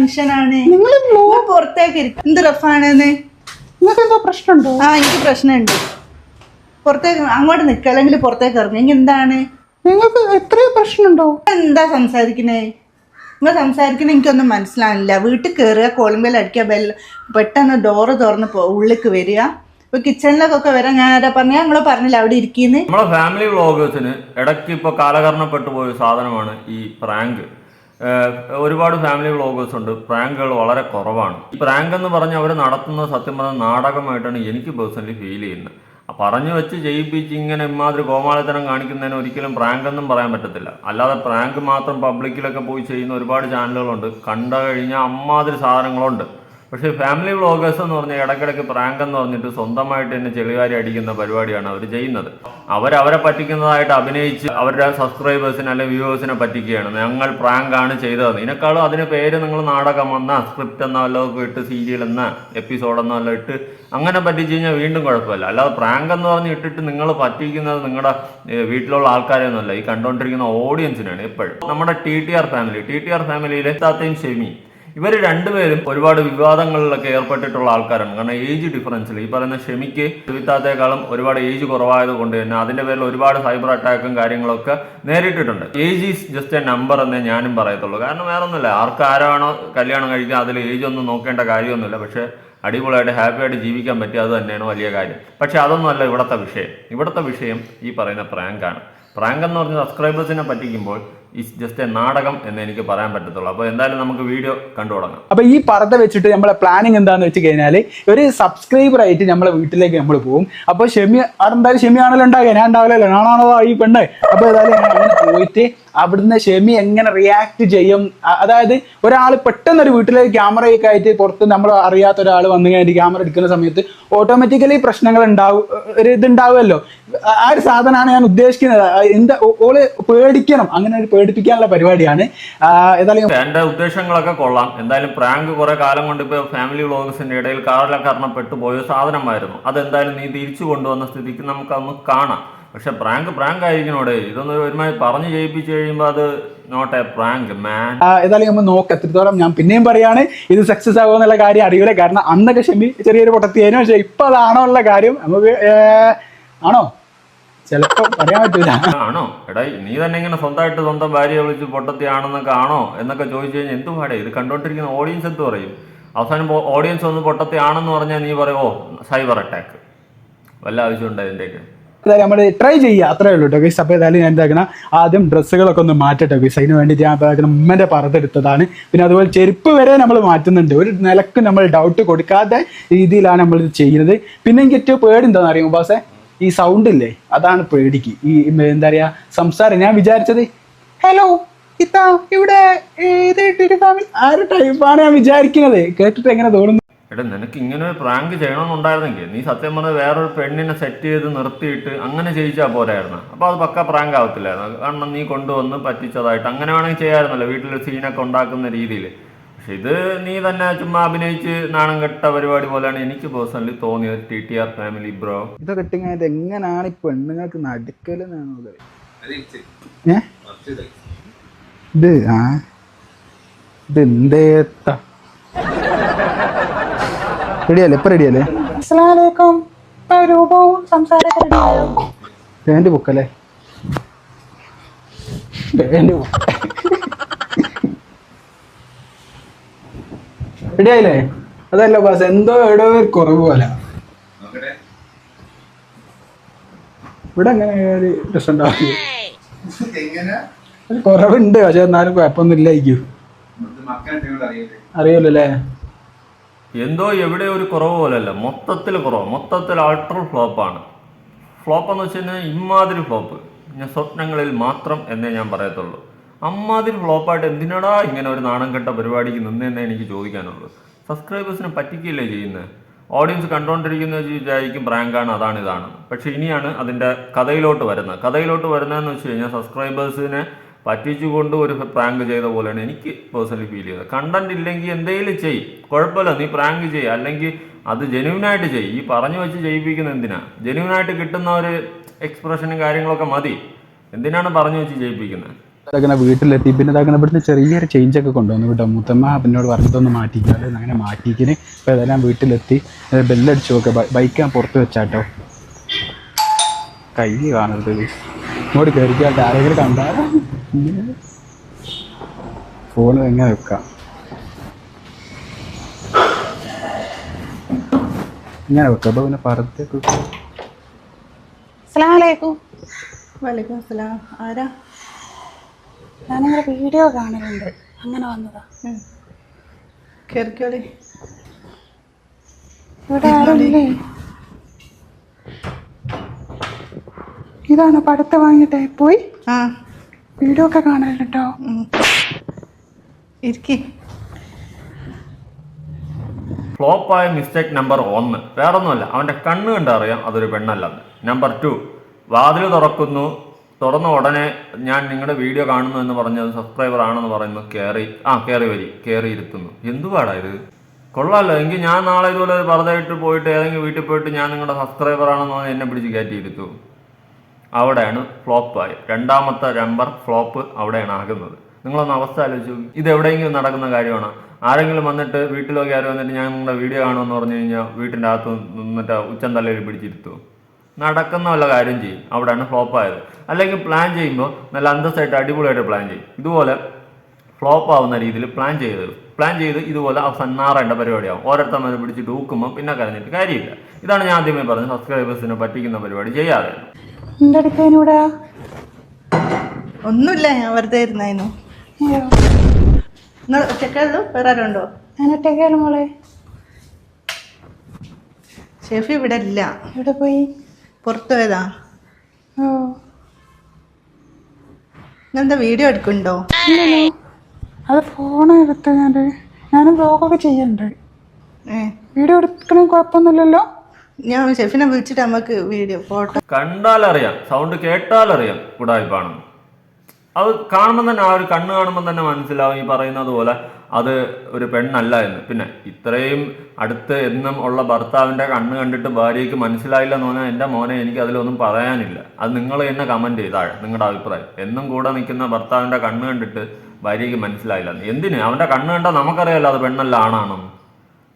മനുഷ്യനാണ് നിങ്ങൾ നിങ്ങൾ പുറത്തേക്ക് ഇരിക്കും എന്ത് റഫാണെന്ന്? നിങ്ങൾക്ക് എന്തോ പ്രശ്നമുണ്ടോ? ആ എനിക്ക് പ്രശ്നമുണ്ട്. പുറത്തേക്ക് അങ്ങോട്ട് നിൽക്കുക അല്ലെങ്കിൽ പുറത്തേക്ക് ഇറങ്ങി. എന്താണ്? നിങ്ങൾക്ക് എത്രയോ പ്രശ്നമുണ്ടോ? എന്താ സംസാരിക്കണേ നിങ്ങൾ സംസാരിക്കണേ എനിക്കൊന്നും മനസ്സിലാവില്ല വീട്ടിൽ കയറുക കോളിംബെൽ അടിക്കുക ബെൽ പെട്ടെന്ന് ഡോറ് തുറന്ന് പോ- ഉള്ളിലേക്ക് വരിക. ഇപ്പൊ കിച്ചണിലേക്കൊക്കെ വരാൻ ഞാൻ ആരാ പറഞ്ഞ? ഞങ്ങൾ പറഞ്ഞില്ല അവിടെ ഇരിക്കുന്നു? നമ്മളെ ഫാമിലി വ്ളോഗേഴ്സിന് ഇടയ്ക്ക് ഇപ്പൊ കാലകരണപ്പെട്ടു പോയ സാധനമാണ് ഈ പ്രാങ്ക് ഒരുപാട് ഫാമിലി വ്ളോഗേഴ്സ് ഉണ്ട്. പ്രാങ്കുകൾ വളരെ കുറവാണ്. ഈ പ്രാങ്ക് എന്ന് പറഞ്ഞ് അവർ നടത്തുന്ന സത്യം പറഞ്ഞ നാടകമായിട്ടാണ് എനിക്ക് പേഴ്സണലി ഫീൽ ചെയ്യുന്നത്. പറഞ്ഞു വെച്ച് ചെയ്യിപ്പിച്ച് ഇങ്ങനെ ഇമാതിരി കോമാളിത്തരം കാണിക്കുന്നതിന് ഒരിക്കലും പ്രാങ്ക് എന്നും പറയാൻ പറ്റത്തില്ല. അല്ലാതെ പ്രാങ്ക് മാത്രം പബ്ലിക്കിലൊക്കെ പോയി ചെയ്യുന്ന ഒരുപാട് ചാനലുകളുണ്ട് കണ്ടു കഴിഞ്ഞാൽ അമ്മാതിരി സാധനങ്ങളുണ്ട്. പക്ഷേ ഫാമിലി വ്ളോഗേഴ്സ് എന്ന് പറഞ്ഞാൽ ഇടയ്ക്കിടയ്ക്ക് പ്രാങ്ക് എന്ന് പറഞ്ഞിട്ട് സ്വന്തമായിട്ട് തന്നെ ചെളികാരി അടിക്കുന്ന പരിപാടിയാണ് അവർ ചെയ്യുന്നത്. അവരവരെ പറ്റിക്കുന്നതായിട്ട് അഭിനയിച്ച് അവരുടെ സബ്സ്ക്രൈബേഴ്സിനെ അല്ലെങ്കിൽ വ്യൂവേഴ്സിനെ പറ്റിക്കുകയാണ്. ഞങ്ങൾ പ്രാങ്ക് ആണ് ചെയ്തത് ഇതിനേക്കാളും അതിന് പേര് നിങ്ങൾ നാടകം എന്ന സ്ക്രിപ്റ്റ് എന്നോ വല്ലതൊക്കെ ഇട്ട് സീരിയൽ എന്ന എപ്പിസോഡ് എന്നോ വല്ലതും ഇട്ട് അങ്ങനെ പറ്റിച്ച് കഴിഞ്ഞാൽ വീണ്ടും കുഴപ്പമില്ല. അല്ലാതെ പ്രാങ്ക് എന്ന് പറഞ്ഞ് ഇട്ടിട്ട് നിങ്ങൾ പറ്റിക്കുന്നത് നിങ്ങളുടെ വീട്ടിലുള്ള ആൾക്കാരെയൊന്നുമല്ല ഈ കണ്ടുകൊണ്ടിരിക്കുന്ന ഓഡിയൻസിനാണ് എപ്പോഴും. നമ്മുടെ T T R family T T R ഫാമിലിയിലെ താത്തയും ഷെമി ഇവർ രണ്ടുപേരും ഒരുപാട് വിവാദങ്ങളിലൊക്കെ ഏർപ്പെട്ടിട്ടുള്ള ആൾക്കാരാണ്. കാരണം ഏജ് ഡിഫറൻസിൽ ഈ പറയുന്ന ഷെമിക്ക് സുവിത്താത്തേക്കാളും ഒരുപാട് ഏജ് കുറവായത് കൊണ്ട് തന്നെ അതിന്റെ പേരിൽ ഒരുപാട് സൈബർ അറ്റാക്കും കാര്യങ്ങളൊക്കെ നേരിട്ടിട്ടുണ്ട്. Age is just a number എന്നേ ഞാനും പറയത്തുള്ളൂ. കാരണം വേറെ ഒന്നുമില്ല ആർക്ക് ആരാണോ കല്യാണം കഴിക്കുക അതിൽ ഏജ് ഒന്നും നോക്കേണ്ട കാര്യമൊന്നുമില്ല. പക്ഷേ അടിപൊളിയായിട്ട് ഹാപ്പിയായിട്ട് ജീവിക്കാൻ പറ്റിയ അത് തന്നെയാണ് വലിയ കാര്യം. പക്ഷേ അതൊന്നുമല്ല ഇവിടുത്തെ വിഷയം. ഇവിടുത്തെ വിഷയം ഈ പറയുന്ന പ്രാങ്കാണ് പ്രാങ്ക് എന്ന് പറഞ്ഞ സബ്സ്ക്രൈബേഴ്സിനെ പറ്റിക്കുമ്പോൾ ഇറ്റ്സ് ജസ്റ്റ് എ നാടകം എന്ന് എനിക്ക് പറയാൻ പറ്റത്തുള്ളൂ. അപ്പോൾ എന്തായാലും നമുക്ക് വീഡിയോ കണ്ടു തുടങ്ങാം. അപ്പോൾ ഈ പർദ്ദ വെച്ചിട്ട് നമ്മളെ പ്ലാനിങ് എന്താണെന്ന് വെച്ച് കഴിഞ്ഞാൽ ഒരു സബ്സ്ക്രൈബർ ആയിട്ട് നമ്മളെ വീട്ടിലേക്ക് നമ്മൾ പോകും. അപ്പോൾ ഷെമി അവിടെ എന്തായാലും ഷെമി ആണല്ലോ ഉണ്ടാകുക ഞാൻ ഉണ്ടാവില്ലല്ലോ. ഞാനാണോ ഈ പെണ്ണ്? അപ്പോൾ ഏതായാലും അങ്ങനെ പോയിട്ട് അവിടുന്ന് ഷെമി എങ്ങനെ റിയാക്ട് ചെയ്യും? അതായത് ഒരാൾ പെട്ടെന്ന് ഒരു വീട്ടിലേക്ക് ക്യാമറയൊക്കെ ആയിട്ട് പുറത്ത് നമ്മൾ അറിയാത്ത ഒരാൾ വന്നു കഴിഞ്ഞിട്ട് ക്യാമറ എടുക്കുന്ന സമയത്ത് ഓട്ടോമാറ്റിക്കലി പ്രശ്നങ്ങൾ ഉണ്ടാവും ഒരു ഇതുണ്ടാവുമല്ലോ ആ- ഒരു സാധനമാണ് ഞാൻ ഉദ്ദേശിക്കുന്നത്. എന്താ ഓൾ പേടിക്കണം. അങ്ങനെ ഒരു പേടിപ്പിക്കാനുള്ള പരിപാടിയാണ്. എന്റെ ഏതായാലും ഉദ്ദേശങ്ങളൊക്കെ കൊള്ളാം. എന്തായാലും പ്രാങ്ക് കുറെ കാലം കൊണ്ട് ഇപ്പൊ ഫാമിലി വ്ളോഗ്സിന്റെ ഇടയിൽ കാറിലക്കാരണം പെട്ടുപോയ സാധനമായിരുന്നു. അതെന്തായാലും നീ തിരിച്ചു കൊണ്ടുവന്ന സ്ഥിതിക്ക് നമുക്കതൊന്ന് കാണാം. പക്ഷെ പ്രാങ്ക് പ്രാങ്ക് ആയിരിക്കണോടെ ഇതൊന്ന് ഒരുമാതിരി പറഞ്ഞു ചെയ്യിപ്പിച്ചു കഴിയുമ്പോൾ അത് നോട്ട് എ പ്രാങ്ക് മാൻ ഏതായാലും നമ്മൾ നോക്കാം. എത്രത്തോളം ഞാൻ പിന്നെയും പറയാണ് ഇത് സക്സസ് ആകുമോ എന്നുള്ള കാര്യം അറിയില്ല കാരണം അന്നൊക്കെ ഷെമി ചെറിയൊരു പൊട്ടത്തിയേനു പക്ഷെ ഇപ്പൊ അതാണോ ഉള്ള കാര്യം. നമുക്ക് ആണോ? ചിലപ്പോ പറയാൻ പറ്റൂല. ആണോ? എടാ നീ തന്നെ ഇങ്ങനെ സ്വന്തമായിട്ട് സ്വന്തം ഭാര്യയെ വിളിച്ച് പൊട്ടത്തിയാണെന്നൊക്കെ ആണോ എന്നൊക്കെ ചോദിച്ചു കഴിഞ്ഞാൽ എന്തു പാടേ? ഇത് കണ്ടോണ്ടിരിക്കുന്ന ഓഡിയൻസ് എന്ത് പറയും? അവസാനം ഓഡിയൻസ് ഒന്ന് പൊട്ടത്തിയാണെന്ന് പറഞ്ഞാൽ നീ പറയോ സൈബർ അറ്റാക്ക് വല്ല ആവശ്യമുണ്ട് അതിന്റെയൊക്കെ ഏതായാലും നമ്മൾ ട്രൈ ചെയ്യുക അത്രേ ഉള്ളൂ കേട്ടോ ഗൈസ് അപ്പോൾ ഏതായാലും ഞാൻ എന്താക്കണം ആദ്യം ഡ്രസ്സുകളൊക്കെ ഒന്ന് മാറ്റട്ടെ ഗൈസ് അതിന് വേണ്ടിയിട്ട് ഞാൻ എന്താക്കണം ഉമ്മന്റെ പറത്തെടുത്തതാണ് പിന്നെ അതുപോലെ ചെരുപ്പ് വരെ നമ്മൾ മാറ്റുന്നുണ്ട്. ഒരു നിലയ്ക്ക് നമ്മൾ ഡൗട്ട് കൊടുക്കാത്ത രീതിയിലാണ് നമ്മൾ ഇത് ചെയ്യുന്നത്. പിന്നെ എനിക്ക് ഏറ്റവും പേടി എന്താണെന്ന് അറിയുമ്പോൾ ബാസേ ഈ സൗണ്ട് ഇല്ലേ? അതാണ് പേടിക്ക്. ഈ എന്താ പറയുക സംസാരം. ഞാൻ വിചാരിച്ചത് ഹലോ ഇത്താ ഇവിടെ ആണ് ഞാൻ വിചാരിക്കുന്നത്. കേട്ടിട്ട് എങ്ങനെ തോന്നുന്നു? എടാ നിനക്ക് ഇങ്ങനെ ഒരു പ്രാങ്ക് ചെയ്യണമെന്നുണ്ടായിരുന്നെങ്കിൽ നീ സത്യം പറഞ്ഞ വേറൊരു പെണ്ണിനെ സെറ്റ് ചെയ്ത് നിർത്തിയിട്ട് അങ്ങനെ ചെയ്യിച്ചാൽ പോരായിരുന്നു. അപ്പോൾ അത് പക്ക പ്രാങ്ക് ആവത്തില്ലായിരുന്നു. കാരണം നീ കൊണ്ടുവന്ന് പറ്റിച്ചതായിട്ട് അങ്ങനെ വേണമെങ്കിൽ ചെയ്യാമായിരുന്നല്ലോ വീട്ടിൽ സീനൊക്കെ ഉണ്ടാക്കുന്ന രീതിയിൽ പക്ഷെ ഇത് നീ തന്നെ ചുമ്മാ അഭിനയിച്ച് നാണം കെട്ട പരിപാടി പോലെയാണ് എനിക്ക് പേഴ്സണലി തോന്നിയത് T T R family bro ഇതൊക്കെ ആയത് എങ്ങനെയാണ് ഈ പെണ്ണുങ്ങൾക്ക് നടക്കലെന്നാണ് ഇത് ആ? ഇത് എന്തേത്ത റെഡിയല്ലേ? ഇപ്പൊ റെഡിയല്ലേ? അസ്സലാമലൈക്കും. രൂപവും സംസാരമൊക്കെ റെഡിയായോ പേന്റ് ബുക്കല്ലേ പേന്റ് ബുക്ക് റെഡിയായില്ലേ? അതല്ല ബാസ് എന്തോ എവിടെ കുറവ് പോലെ. ഇവിടെ അങ്ങനെ ഒരു രസം ഉണ്ടാവില്ല ഒരു കുറവുണ്ട് പക്ഷെ എന്നാലും കുഴപ്പമൊന്നും ഇല്ലായിരിക്കും എന്തോ എവിടെ ഒരു കുറവ് പോലെയല്ല. മൊത്തത്തിൽ കുറവ്. മൊത്തത്തിൽ അൾട്ര ഫ്ലോപ്പാണ് ഫ്ലോപ്പ് എന്ന് വെച്ച് കഴിഞ്ഞാൽ ഇമ്മാതിരി ഫ്ലോപ്പ് ഞാൻ സ്വപ്നങ്ങളിൽ മാത്രം എന്നേ ഞാൻ പറയത്തുള്ളൂ. അമ്മാതിരി ഫ്ലോപ്പായിട്ട് എന്തിനാടാ ഇങ്ങനെ ഒരു നാണം കെട്ട പരിപാടിക്ക് നിന്നെന്നേ എനിക്ക് ചോദിക്കാനുള്ളൂ സബ്സ്ക്രൈബേഴ്സിനെ പറ്റിക്കില്ലേ ചെയ്യുന്നത് ഓഡിയൻസ് കണ്ടുകൊണ്ടിരിക്കുന്ന വിചാരിക്കും പ്രാങ്കാണ് അതാണ് ഇതാണ്. പക്ഷേ ഇനിയാണ് അതിന്റെ കഥയിലോട്ട് വരുന്നത്. കഥയിലോട്ട് വരുന്നതെന്ന് വെച്ച് കഴിഞ്ഞാൽ സബ്സ്ക്രൈബേഴ്സിനെ പറ്റിച്ചുകൊണ്ട് ഒരു പ്രാങ്ക് ചെയ്ത പോലെയാണ് എനിക്ക് പേഴ്സണലി ഫീൽ ചെയ്തത്. കണ്ടന്റ് ഇല്ലെങ്കിൽ എന്തെങ്കിലും ചെയ് കുഴപ്പമില്ല നീ പ്രാങ്ക് ചെയ്യ്. അല്ലെങ്കിൽ അത് ജെനുവിനായിട്ട് ചെയ്യ്. ഈ പറഞ്ഞു വെച്ച് ചെയ്യിപ്പിക്കുന്ന എന്തിനാ? ജെനുവിനായിട്ട് കിട്ടുന്ന ഒരു എക്സ്പ്രഷനും കാര്യങ്ങളൊക്കെ മതി. എന്തിനാണ് പറഞ്ഞു വെച്ച് ചെയ്യിപ്പിക്കുന്നത്? അതൊക്കെ വീട്ടിലെത്തി. പിന്നെ അതങ്ങനെ ഇവിടുന്ന് ചെറിയൊരു ചേഞ്ച് ഒക്കെ കൊണ്ടുവന്നു കേട്ടോ. മുത്തമ്മ എന്നോട് പറഞ്ഞതൊന്ന് മാറ്റിക്കാതെ അങ്ങനെ മാറ്റിക്കിന്. ഇപ്പോൾ ഇതെല്ലാം വീട്ടിലെത്തി. ബെല്ലടിച്ചു നോക്കെ. ബൈക്ക് ഞാൻ പുറത്ത് വെച്ചാട്ടോ. കൈ കാണരുത്. ഇങ്ങോട്ട് കയറിക്കാട്ടെ ആരെങ്കിലും കണ്ടാൽ ഫോൺ എങ്ങനെ വെക്കാം? ഇങ്ങനെ വെക്കാം. അപ്പോൾ പിന്നെ പുറത്തേക്ക് അസ്സലാമലൈക്കും വലൈക്കും അസ്സലാം. ആരാ? ഞാനിങ്ങനെ വീഡിയോ കാണലുണ്ട്. അങ്ങനെ വന്നതാ. ഇവിടെ ആരുമില്ലേ ഇതാണ് പടുത്ത് വാങ്ങിട്ടേ പോയി. ആ. വീഡിയോ ഒക്കെ കാണലുണ്ടോ? കേട്ടോ ഇരിക്കി. ഫ്ലോപ്പായ മിസ്റ്റേക്ക് നമ്പർ ഒന്ന്. വേറൊന്നുമല്ല. അവന്റെ കണ്ണ് കണ്ടറിയാം അതൊരു പെണ്ണല്ലെന്ന്. നമ്പർ ടു വാതിൽ തുറക്കുന്നു. തുറന്ന ഉടനെ ഞാൻ നിങ്ങളുടെ വീഡിയോ കാണുന്നു എന്ന് പറഞ്ഞത് സബ്സ്ക്രൈബർ ആണെന്ന് പറയുന്നു കയറി ആ കയറി വരി കയറി ഇരുത്തുന്നു എന്തുവാടാ ഇത്? കൊള്ളാലോ എങ്കിൽ ഞാൻ നാളെ ഇതുപോലെ പറഞ്ഞിട്ട് പോയിട്ട് ഏതെങ്കിലും വീട്ടിൽ പോയിട്ട് ഞാൻ നിങ്ങളുടെ സബ്സ്ക്രൈബർ ആണെന്ന് പറഞ്ഞ് എന്നെ പിടിച്ച് കയറ്റിയിരുത്തു. അവിടെയാണ് അവിടെയാണ് ഫ്ലോപ്പായി രണ്ടാമത്തെ നമ്പർ ഫ്ലോപ്പ് അവിടെയാണ് ആകുന്നത്. നിങ്ങളൊന്ന് അവസ്ഥ ആലോചിച്ചു. ഇത് എവിടെയെങ്കിലും നടക്കുന്ന കാര്യമാണ്? ആരെങ്കിലും വന്നിട്ട് വീട്ടിലൊക്കെ ആരും വന്നിട്ട് ഞാൻ നിങ്ങളുടെ വീഡിയോ കാണുമെന്ന് പറഞ്ഞു കഴിഞ്ഞാൽ വീട്ടിന്റെ അകത്ത് നിന്നിട്ട് ഉച്ചം തലയിൽ പിടിച്ചിരുത്തു. നടക്കുന്ന വല്ല കാര്യം ചെയ്യും. അവിടെയാണ് ഫ്ലോപ്പായത് അല്ലെങ്കിൽ പ്ലാൻ ചെയ്യുമ്പോൾ നല്ല അന്തസ്സായിട്ട് അടിപൊളിയായിട്ട് പ്ലാൻ ചെയ്യും. ഇതുപോലെ ഫ്ലോപ്പ് ആവുന്ന രീതിയിൽ പ്ലാൻ ചെയ്ത് പ്ലാൻ ചെയ്ത് ഇതുപോലെ സന്നാറേണ്ട നാറേണ്ട പരിപാടിയാവും ഓരോരുത്തന്മാരെ പിടിച്ചിട്ട് ഊക്കുമ്പോൾ പിന്നെ കരഞ്ഞിട്ട് കാര്യമില്ല. ഇതാണ് ഞാൻ ആദ്യമേ പറഞ്ഞത്. സബ്സ്ക്രൈബേഴ്സിനെ പറ്റിക്കുന്ന പരിപാടി ചെയ്യാതെ. ഒന്നുമില്ല ഞാൻ വെറുതെ ഇരുന്നായിരുന്നു. നിങ്ങൾ ഒറ്റക്കുള്ളൂ വേറെ ഞാൻ ഒറ്റയ്ക്കാണ് മോളെ. ഷെഫ് ഇവിടെ ഇല്ല. ഇവിടെ പോയി? പുറത്തു പോയതാ. ഓ. ഇങ്ങനെന്താ വീഡിയോ എടുക്കുന്നുണ്ടോ? അത് ഫോൺ എടുത്ത് ഞാൻ ഞാൻ ബ്ലോഗൊക്കെ ചെയ്യുന്നുണ്ട് ഏ. വീഡിയോ എടുക്കണേ കുഴപ്പമൊന്നുമില്ലല്ലോ? ഞാൻ ഷെഫിനെ വിളിച്ചിട്ട് നമുക്ക് വീഡിയോ ഫോട്ടോ. കണ്ടാലറിയാം. സൗണ്ട് കേട്ടാലറിയാം. ഉടായ്പാണെന്ന് അത് കാണുമ്പോൾ തന്നെ ആ ഒരു കണ്ണ് കാണുമ്പോൾ തന്നെ മനസ്സിലാവും ഈ പറയുന്നത് പോലെ അത് ഒരു പെണ്ണല്ല എന്ന്. പിന്നെ ഇത്രയും അടുത്ത് എന്നും ഉള്ള ഭർത്താവിന്റെ കണ്ണ് കണ്ടിട്ട് ഭാര്യയ്ക്ക് മനസ്സിലായില്ല എന്ന് പറഞ്ഞാൽ എന്റെ മോനെ എനിക്ക് അതിലൊന്നും പറയാനില്ല. അത് നിങ്ങൾ തന്നെ കമന്റ് ചെയ്താഴെ നിങ്ങളുടെ അഭിപ്രായം. എന്നും കൂടെ നിൽക്കുന്ന ഭർത്താവിന്റെ കണ്ണ് കണ്ടിട്ട് ഭാര്യയ്ക്ക് മനസ്സിലായില്ല. എന്തിന്? അവന്റെ കണ്ണ് കണ്ടാൽ നമുക്കറിയാലോ അത് പെണ്ണല്ല ആണാണെന്ന്.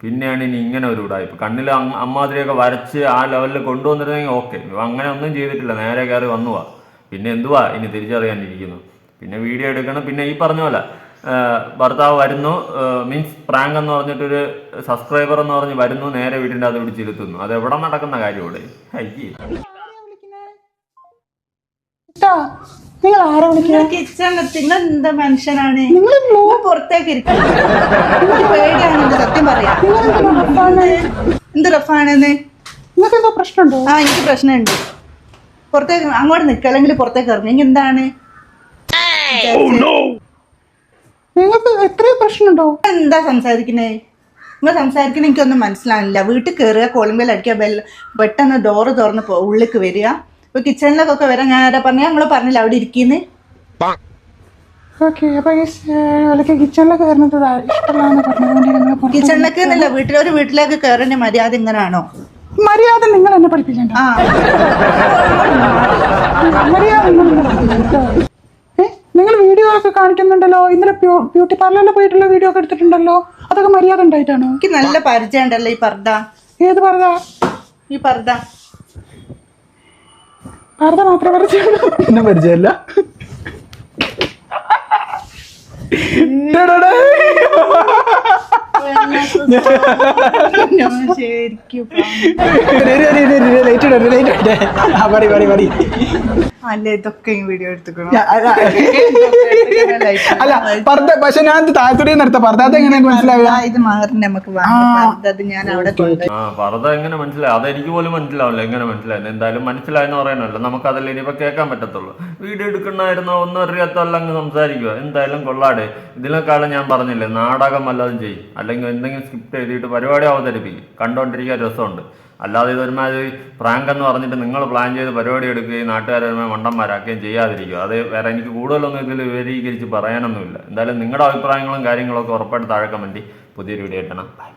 പിന്നെയാണ് ഇനി ഇങ്ങനെ ഒരു ഉടായ്പ്. കണ്ണിൽ അമ്മാതിരിയൊക്കെ വരച്ച് ആ ലെവലിൽ കൊണ്ടുവന്നിരുന്നെങ്കിൽ ഓക്കെ അങ്ങനെ ഒന്നും ചെയ്തിട്ടില്ല. നേരെ കയറി വന്നുവാ പിന്നെ എന്തുവാ ഇനി തിരിച്ചറിയാനിരിക്കുന്നു. പിന്നെ വീഡിയോ എടുക്കണം. പിന്നെ ഈ പറഞ്ഞ പോലെ ഭർത്താവ് വരുന്നു മീൻസ് പ്രാങ്ക് എന്ന് പറഞ്ഞിട്ടൊരു സബ്സ്ക്രൈബർ എന്ന് പറഞ്ഞ് വരുന്നു നേരെ വീടിന്റെ അത് പിടിച്ചിരുത്തുന്നു. അത് എവിടെ നടക്കുന്ന കാര്യം ഇവിടെ അയ്യേ നിങ്ങൾ ആരെ വിളിക്കുന്നത് നിങ്ങൾ എന്താ മനുഷ്യനാണ്? നിങ്ങൾ നിങ്ങൾ പുറത്തേക്ക് സത്യം പറയാം എന്ത് റഫാണെന്ന് നിങ്ങൾക്ക് എന്തോ പ്രശ്നമുണ്ടോ? ആ എനിക്ക് പ്രശ്നമുണ്ട്. പുറത്തേക്ക് അങ്ങോട്ട് നിൽക്കുക അല്ലെങ്കിൽ പുറത്തേക്ക് ഇറങ്ങി. എന്താണ്? നിങ്ങൾക്ക് എത്രയും പ്രശ്നമുണ്ടോ? എന്താ സംസാരിക്കുന്നേ? നിങ്ങൾ സംസാരിക്കുന്ന എനിക്കൊന്നും മനസ്സിലാവില്ല വീട്ടിൽ കയറുക കോളിംഗ് ബെൽ അടിക്കുക ബെൽ പെട്ടെന്ന് ഡോറ് തുറന്ന് പോ- ഉള്ളിലേക്ക് വരിക. ഇപ്പൊ കിച്ചണിലേക്കൊക്കെ വരാൻ ഞാൻ ആരാ പറഞ്ഞ? ഞങ്ങൾ പറഞ്ഞില്ല അവിടെ ഇരിക്കുന്നു? കിച്ചണിലൊക്കെ എന്നല്ല വീട്ടിൽ ഒരു വീട്ടിലേക്ക് കയറേണ്ട മര്യാദ ഇങ്ങനാണോ? മര്യാദ നിങ്ങൾ എന്നെ പഠിപ്പിക്കണ്ട. ആ. മര്യാദ നിങ്ങൾ വീഡിയോ ഒക്കെ കാണിക്കുന്നുണ്ടല്ലോ. ഇന്നലെ ബ്യൂട്ടി പാർലറിൽ പോയിട്ടുള്ള വീഡിയോ ഒക്കെ എടുത്തിട്ടുണ്ടല്ലോ. അതൊക്കെ മര്യാദ ഉണ്ടായിട്ടാണോ? എനിക്ക് നല്ല പരിചയം ഉണ്ടല്ലോ ഈ പർദ്ദ. ഏത് പർദ്ദ? ഈ പർദ്ദ. പർദ്ദ മാത്രം പരിചയം പരിചയമില്ല. പടി. അല്ല ഇതൊക്കെ വീഡിയോ എടുത്തുക്കണം അല്ല, പർദ്ദ പക്ഷെ ഞാൻ താഴത്തുടി നിർത്ത. പർദ്ദ എങ്ങനെ മനസ്സിലാവില്ല ഇത് മാറി നമുക്ക് അത് ഞാൻ അവിടെ പർദ്ദ എങ്ങനെ മനസ്സിലായി? അതെനിക്ക് പോലും മനസ്സിലാവില്ല എങ്ങനെ മനസ്സിലായി എന്തായാലും മനസ്സിലായെന്ന് പറയാനല്ല നമുക്ക് അതല്ല ഇനിയിപ്പോ കേൾക്കാൻ പറ്റത്തുള്ളൂ. വീഡിയോ എടുക്കണമായിരുന്നോ ഒന്നും അറിയാത്തല്ല അങ്ങ് സംസാരിക്കുക. എന്തായാലും കൊള്ളാടെ. ഇതിനേക്കാളും ഞാൻ പറഞ്ഞില്ലേ നാടകം വല്ലതും ചെയ്യും. അല്ലെങ്കിൽ എന്തെങ്കിലും സ്ക്രിപ്റ്റ് എഴുതിയിട്ട് പരിപാടി അവതരിപ്പിക്കും. കണ്ടോണ്ടിരിക്കാൻ രസമുണ്ട്. അല്ലാതെ ഇതൊരുമാതിരി പ്രാങ്ക് എന്ന് പറഞ്ഞിട്ട് നിങ്ങൾ പ്ലാൻ ചെയ്ത് പരിപാടി എടുക്കുകയും നാട്ടുകാരെ മണ്ടന്മാരാക്കുകയും ചെയ്യാതിരിക്കുക. അത് വേറെ എനിക്ക് കൂടുതലൊന്നും ഇതിൽ വിവരീകരിച്ച് പറയാനൊന്നുമില്ല. എന്തായാലും നിങ്ങളുടെ അഭിപ്രായങ്ങളും കാര്യങ്ങളൊക്കെ ഉറപ്പായിട്ട് താഴെ കമന്റ് പുതിയൊരു വീഡിയോ ഇട്ടണം ബൈ